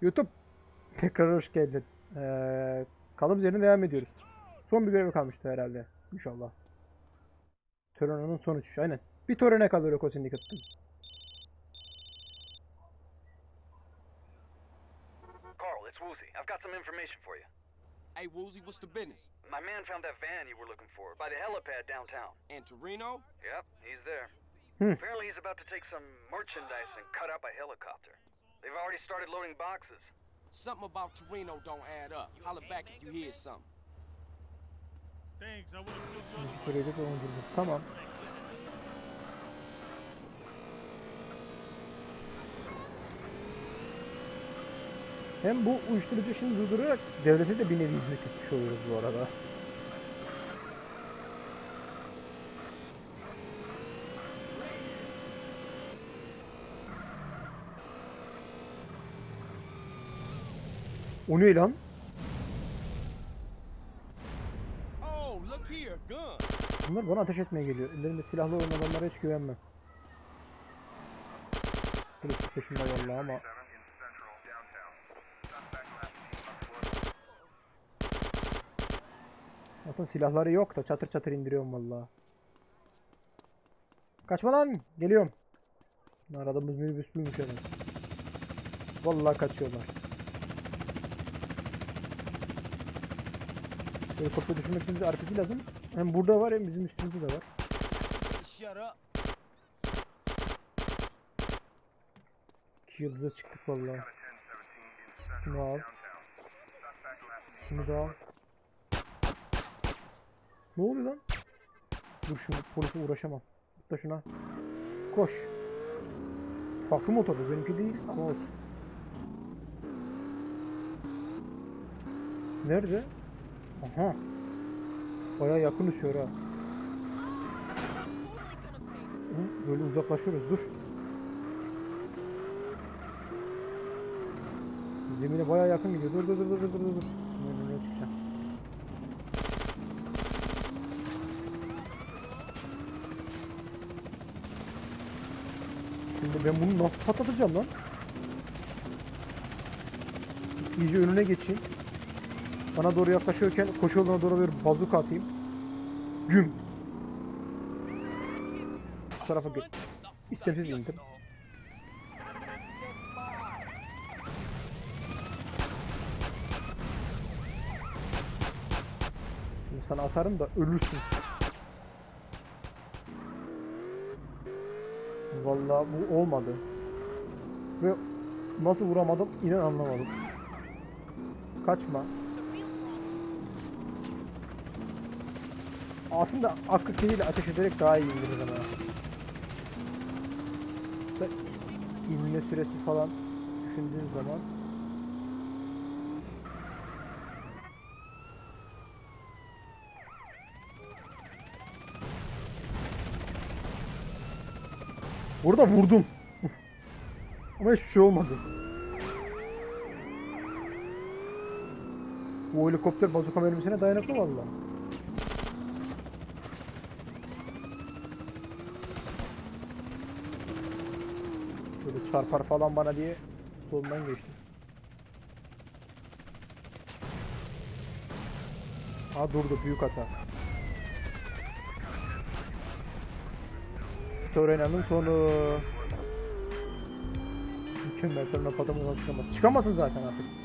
YouTube. Tekrar hoş geldin. Ee, kaldığımız yerine devam ediyoruz. Son bir görev kalmıştı herhalde. İnşallah. Torino'nun son uçuşu. Aynen. Bir Torino kalıyor Rocco Syndicate'ın. Carl, it's Woozy. I've got some information for you. Hey, Woozy, what's the business? My man found that van you were looking for by the helipad downtown. And Torino? Yep, he's there. Hmm. Apparently, he's about to take some merchandise and cut out by helicopter. They've already started loading boxes. Something about Torino don't add up. Holler back if you hear something. Thanks, I would have took you. Tamam. Hem bu uyuşturucu işini durdurarak devlete de bir nevi hizmet etmiş oluyoruz bu arada. O ne lan? Oh. Bunlar bana ateş etmeye geliyor. Ellerinde silahlı olan adamlara hiç güvenmem. Polis peşimde vallahi ama Zaten silahları yok da çatır çatır indiriyorum vallahi. Kaçma lan! Geliyorum. Aradığımız minibüs buymuş yani. Vallahi kaçıyorlar. Helikopter düşürmek için bize RPG lazım. Hem burada var hem bizim üstümüzde de var. İki yıldıza çıktık vallahi. Şunu al. Şunu da al. Ne oluyor lan? Dur şimdi polise uğraşamam. Tut şuna. Koş. Farklı motor bu benimki değil ama olsun. Nerede? Aha. Baya yakın uçuyor ha. Böyle uzaklaşıyoruz dur. Zemine baya yakın gidiyor. Dur dur dur dur dur dur dur. Şimdi ben bunu nasıl patlatacağım lan? İyice önüne geçeyim. Bana doğru yaklaşıyorken koşu yoluna doğru bir bazuka atayım. Güm. Bu tarafa git. İstemsiz indim. Şimdi sana atarım da ölürsün. Vallahi bu olmadı. Ve nasıl vuramadım inan anlamadım. Kaçma. Aslında aklı keliyle ateş ederek daha iyi indirir ama. Da süresi falan düşündüğün zaman Burada vurdum. Ama hiçbir şey olmadı. Bu helikopter bazuka mermisine dayanıklı valla. Böyle çarpar falan bana diye solundan geçtim. Ha durdu büyük hata. Torena'nın sonu. Mükemmel Torena patamadan çıkamaz. Çıkamazsın zaten artık.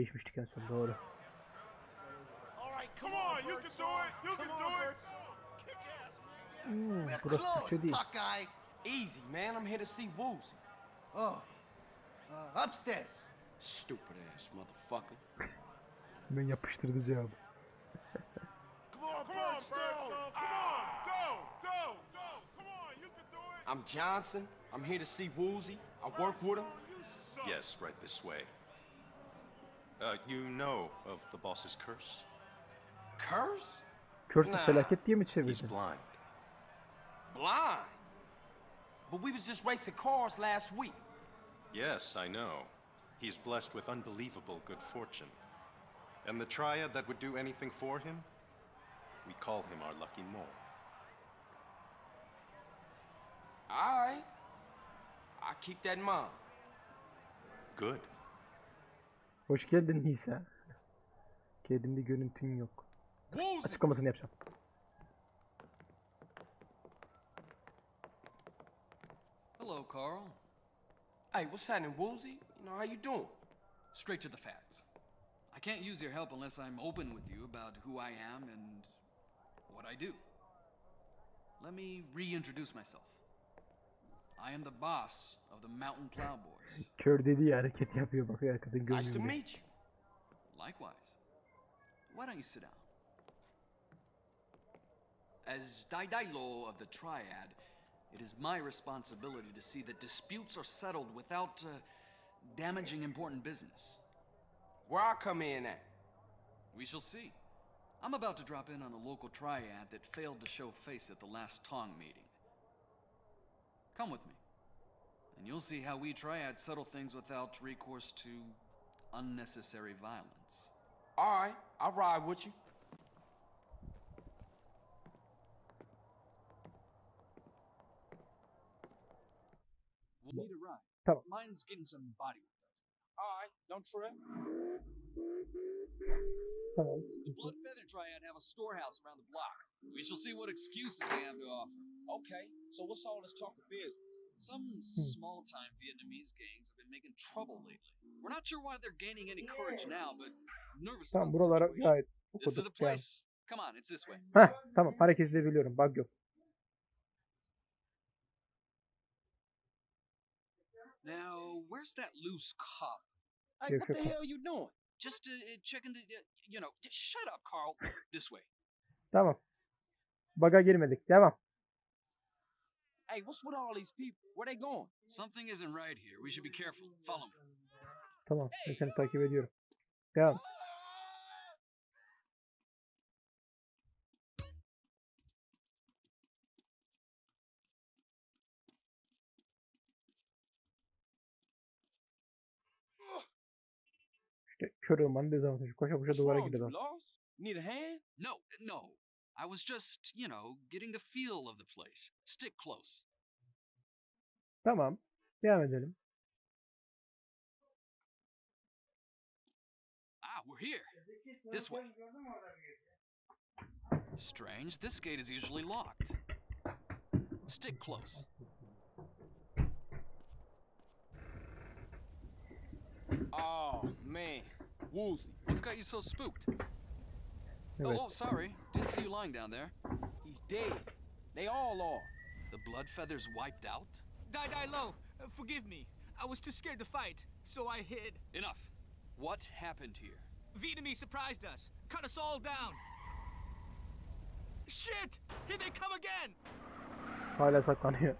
Değişmiştik en son doğru. Come on, you can do it. You can do it. Hmm, burası Türkçe değil. Easy, man. I'm here to see Woozy. Oh, uh, upstairs. Stupid ass motherfucker. Ben yapıştırdı cevabı. Come on, come on, Stone. Come on, go, go, go. Come on, you can do it. I'm Johnson. I'm here to see Woozy. I work with him. Yes, right this way. Uh, you know of the boss's curse? Curse? Curse Nah. felaket diye mi He's blind. Blind. But we was just racing cars last week. Yes, I know. He's blessed with unbelievable good fortune. And the triad that would do anything for him? We call him our lucky mole. Alright. I'll keep that in mind. Good. Hoş geldin Nisa. Kedimde görüntün yok. Açıklamasını yapacağım. Hello, Carl. Hey, what's happening, Woolsey? You know, how you doing? Straight to the facts. I can't use your help unless I'm open with you about who I am and what I do. Let me reintroduce myself. I am the boss of the Mountain Plowboys. Kör dediği hareket yapıyor bak ya kadın Nice to meet you. Likewise. Why don't you sit down? As Daidailo of the Triad, it is my responsibility to see that disputes are settled without uh, damaging important business. Where I come in at? We shall see. I'm about to drop in on a local triad that failed to show face at the last Tong meeting. Come with me, and you'll see how we triad settle things without recourse to unnecessary violence. Alright, I'll ride with you. We'll need a ride. Tamam. Mine's getting some body work. Alright, don't trip. Tamam. The Blood Feather Triad have a storehouse around the block. We shall see what excuses they have to offer. Okay, so what's all this talk of business? Some small time Vietnamese gangs have been making trouble lately. We're not sure why they're gaining any courage now, but I'm nervous Tamam about the buralara situation. gayet This is a okuduk. Yani. place. Come on, it's this way. Heh tamam hareket edebiliyorum. Bug yok. Now, where's that loose cop? Hey, what the hell you doing? Just uh, uh, checking the, uh, you know, just shut up, Carl. this way. Tamam. Bug'a girmedik. Devam. Hey, what's with all these people? Where they going? Something isn't right here. We should be careful. Follow me. Tamam. Ben seni takip ediyorum. Devam. İşte kör olmanın dezavantajı. Koşa koşa What's duvara wrong? adam. lost? Need a hand? No, no. I was just, you know, getting the feel of the place. Stick close. Tamam. Devam edelim. Ah, we're here. This way. Strange. This gate is usually locked. Stick close. Oh, man. Woozy. What's got you so spooked? Evet. Oh, oh, sorry. Didn't see you lying down there. He's dead. They all are. The blood feathers wiped out? Dai Dai Lo, uh, forgive me. I was too scared to fight, so I hid. Enough. What happened here? Vietnamese surprised us, cut us all down. Shit! Here they come again! Hala saklanıyor.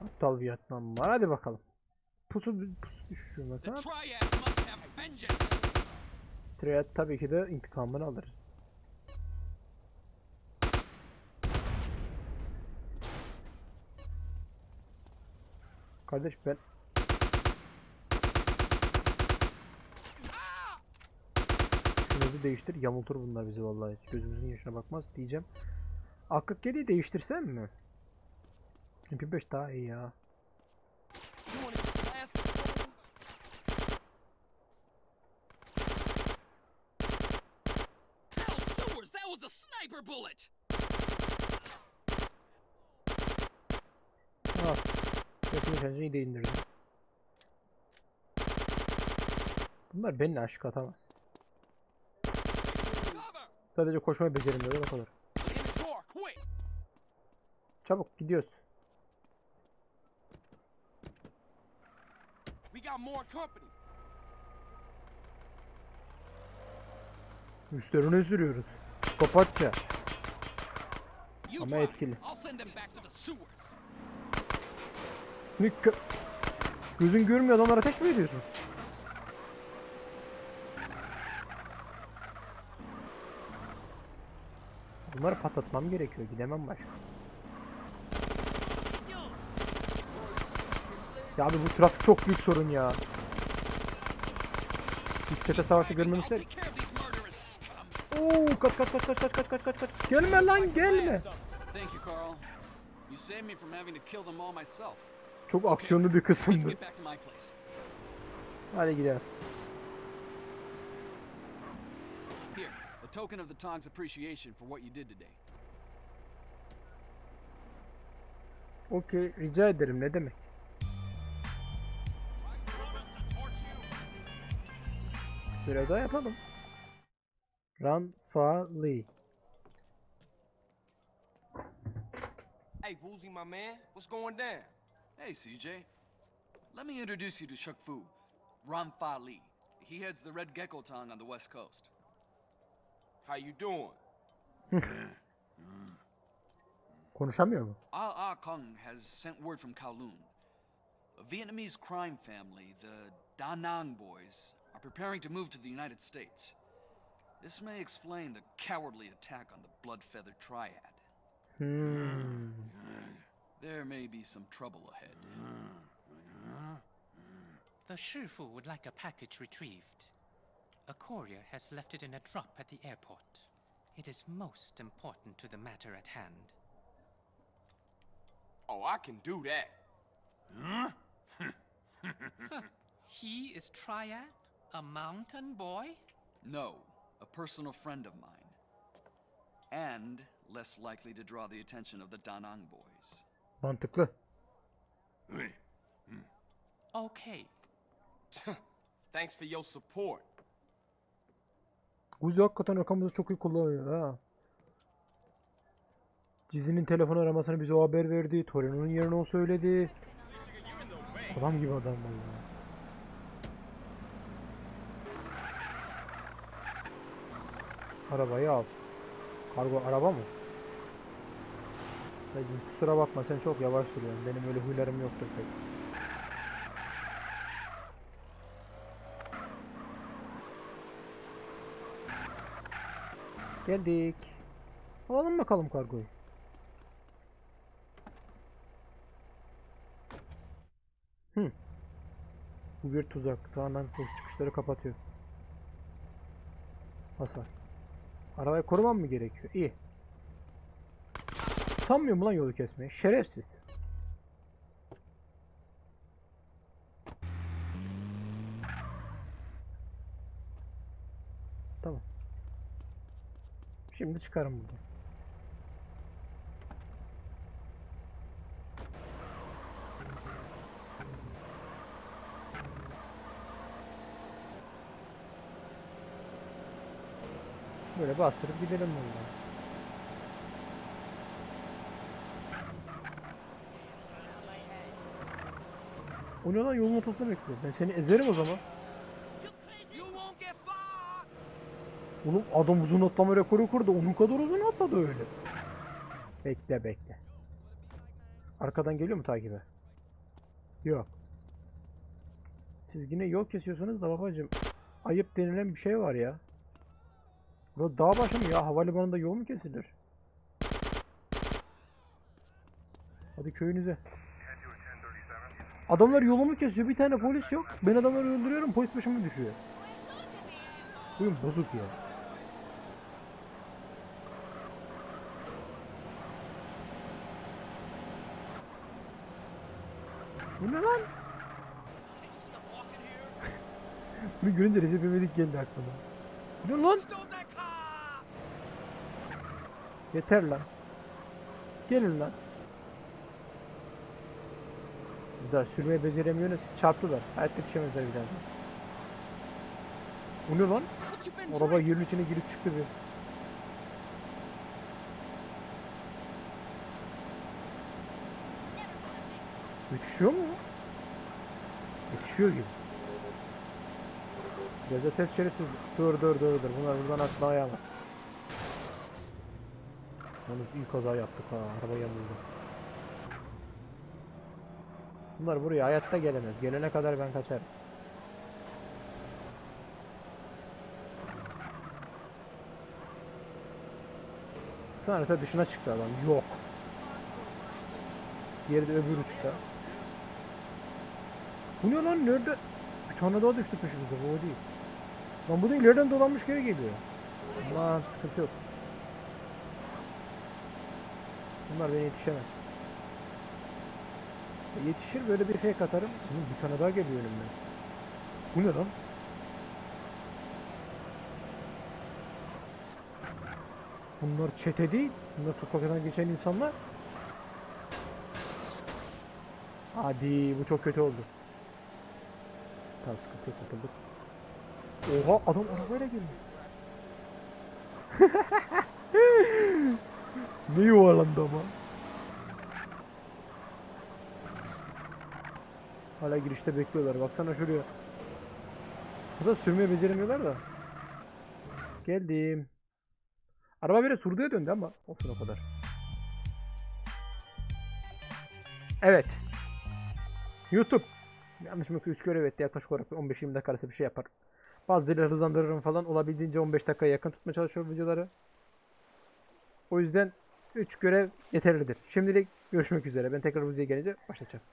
Aptal Vietnam var. Hadi bakalım. Pusu, pusu düşüyor The Triad tabii ki de intikamını alır. Kardeş ben... Şunu değiştir. Yamultur bunlar bizi vallahi. Gözümüzün yaşına bakmaz diyeceğim. Aklık geriye değiştirsem mi? MP5 daha iyi ya. You want to blast Hell, sewers! That was a sniper bullet! Ah. Yakın nişancıyı da indirdim. Bunlar benimle aşık atamaz. Sadece koşmayı beceremiyorlar o kadar. Çabuk gidiyoruz. We got more company. Üstlerine sürüyoruz. Kopatça. You Ama drive. etkili. I'll send them back to the sewers. Ne kö- Gözün görmüyor adamlara ateş mi ediyorsun? Bunları patlatmam gerekiyor. Gidemem başka. Ya abi bu trafik çok büyük sorun ya. Çete savaşı görmemi I'll ister. take care of these murderous scum. Oo kaç kaç kaç kaç kaç kaç kaç kaç. Gelme lan gelme. Thank you, Carl. You saved me from having to kill them all myself. Çok aksiyonlu bir kısımdı. get back to my place. Hadi gidelim. Here, a token of the Tong's appreciation for what you did today. Okey rica ederim ne demek. Görev daha yapalım. Run fa Lee. Hey, Woozy, my man, what's going down? Hey, CJ. Let me introduce you to Shuk Fu, Ram Fa Li. He heads the Red Gecko Tong on the west coast. How you doing? Konuşamıyor mu? Ah Ah Kung has sent word from Kowloon. A Vietnamese crime family, the Da Nang boys, are preparing to move to the United States. This may explain the cowardly attack on the Blood Feather Triad. Hmm. There may be some trouble ahead. The Shifu would like a package retrieved. A courier has left it in a drop at the airport. It is most important to the matter at hand. Oh, I can do that. Huh? He is Triad? A mountain boy? No, a personal friend of mine. And less likely to draw the attention of the Danang boys. Mantıklı. Okay. Thanks for your support. Guzi hakikaten rakamımızı çok iyi kullanıyor ha. Cizi'nin telefon aramasını bize o haber verdi. Torino'nun yerini o söyledi. Adam gibi adam vallahi. Arabayı al. Kargo araba mı? Dayıcım kusura bakma sen çok yavaş sürüyorsun. Benim öyle huylarım yoktur pek. Geldik. Alalım bakalım kargoyu. Hı. Bu bir tuzak. Tamamen post çıkışları kapatıyor. Hasar. Arabayı korumam mı gerekiyor? İyi. Sanmıyor mu lan yolu kesmeyi? Şerefsiz. Tamam. Şimdi çıkarım buradan. Böyle bastırıp gidelim buradan. O ne lan yolun ortasında bekliyor. Ben seni ezerim o zaman. Oğlum adam uzun atlama rekoru kurdu. Onun kadar uzun atladı öyle. Bekle bekle. Arkadan geliyor mu takibe? Yok. Siz yine yol kesiyorsunuz da babacım. Ayıp denilen bir şey var ya. Burada dağ başı mı ya? Havalimanında yol mu kesilir? Hadi köyünüze. Adamlar yolumu kesiyor. Bir tane polis yok. Ben adamları öldürüyorum. Polis başıma düşüyor. Bugün bozuk ya. Bu ne lan? Bunu görünce Recep İvedik geldi aklıma. Ne lan? Yeter lan. Gelin lan. Siz daha sürmeyi beceremiyorsunuz. Çarptılar. Hayatta yetişemezler bir daha. Bu ne lan? Araba yerin içine girip çıktı bir. Yetişiyor mu? Yetişiyor gibi. Göze test şerisi dur dur dur dur bunlar buradan atlayamaz. Yalnız iyi kaza yaptık ha araba yamuldu. Bunlar buraya hayatta gelemez. Gelene kadar ben kaçarım. Sen harita dışına çıktı adam. Yok. Diğeri de öbür uçta. Bu ne lan? Nerede? Bir tane daha düştü peşimize. Bu o değil. Lan bu da ileriden dolanmış geri geliyor. Aman sıkıntı yok. Bunlar beni yetişemez. Yetişir böyle bir fake atarım. Bunun bir tane daha geliyor önümden. Bu ne lan? Bunlar çete değil. Bunlar sokaktan geçen insanlar. Hadi bu çok kötü oldu. Tamam sıkıntı yok kurtulduk. Oha adam arabayla girmiş. ne yuvarlandı ama. Hala girişte bekliyorlar. Baksana şuraya. Burada sürmeyi beceremiyorlar da. Geldim. Araba biraz surduya döndü ama olsun o kadar. Evet. YouTube. Yanlış mı 3 görev etti yaklaşık olarak 15-20 dakika arası bir şey yapar. Bazıları hızlandırırım falan olabildiğince 15 dakikaya yakın tutmaya çalışıyorum videoları. O yüzden 3 görev yeterlidir. Şimdilik görüşmek üzere. Ben tekrar Uzi'ye gelince başlayacağım.